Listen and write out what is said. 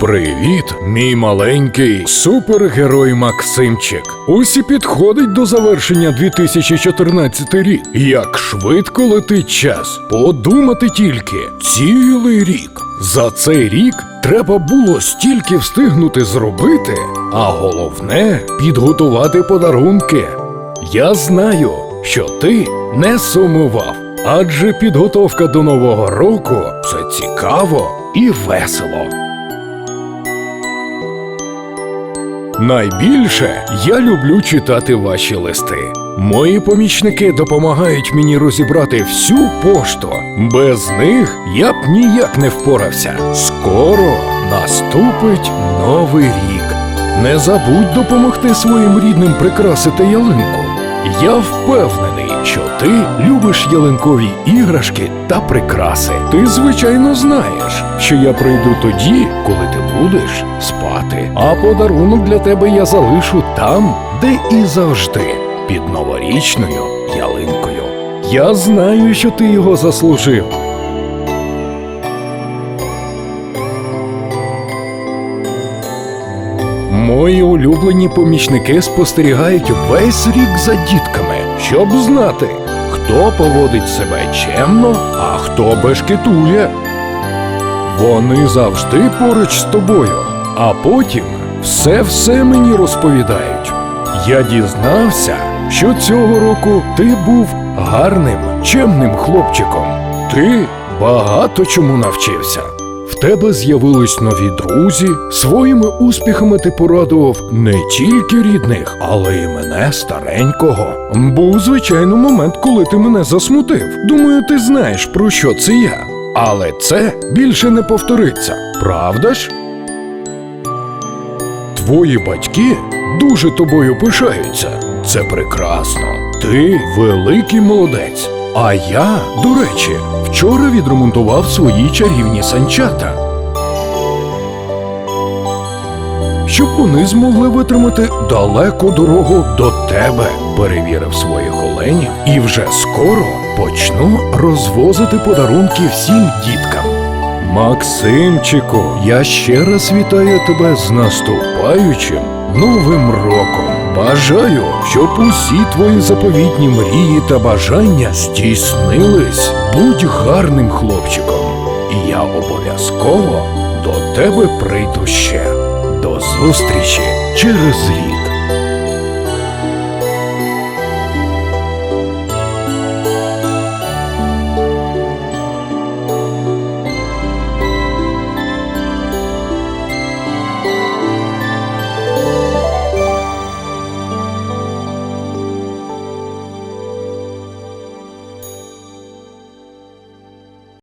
Привіт, мій маленький супергерой Максимчик. Ось і підходить до завершення 2014 рік. Як швидко летить час. Подумати тільки, цілий рік. За цей рік треба було стільки встигнути зробити, а головне підготувати подарунки. Я знаю, що ти не сумував, адже підготовка до нового року це цікаво і весело. Найбільше я люблю читати ваші листи. Мої помічники допомагають мені розібрати всю пошту. Без них я б ніяк не впорався. Скоро наступить новий рік. Не забудь допомогти своїм рідним прикрасити ялинку. Я впевнений, що ти любиш ялинкові іграшки та прикраси. Ти, звичайно, знаєш, що я прийду тоді, коли ти будеш спати. А подарунок для тебе я залишу там, де і завжди, під новорічною ялинкою. Я знаю, що ти його заслужив. Мої улюблені помічники спостерігають весь рік за дітками, щоб знати, хто поводить себе чемно, а хто бешкетує. Вони завжди поруч з тобою, а потім все-все мені розповідають. Я дізнався, що цього року ти був гарним, чемним хлопчиком. Ти багато чому навчився. Тебе з'явились нові друзі. Своїми успіхами ти порадував не тільки рідних, але й мене старенького. Був звичайно момент, коли ти мене засмутив. Думаю, ти знаєш про що це я. Але це більше не повториться, правда ж? Твої батьки дуже тобою пишаються. Це прекрасно. Ти великий молодець. А я, до речі, вчора відремонтував свої чарівні санчата. Щоб вони змогли витримати далеку дорогу до тебе, перевірив своїх оленів, і вже скоро почну розвозити подарунки всім діткам. Максимчику, я ще раз вітаю тебе з наступаючим новим роком. Бажаю, щоб усі твої заповітні мрії та бажання здійснились. Будь гарним хлопчиком, і я обов'язково до тебе прийду ще. До зустрічі через рік.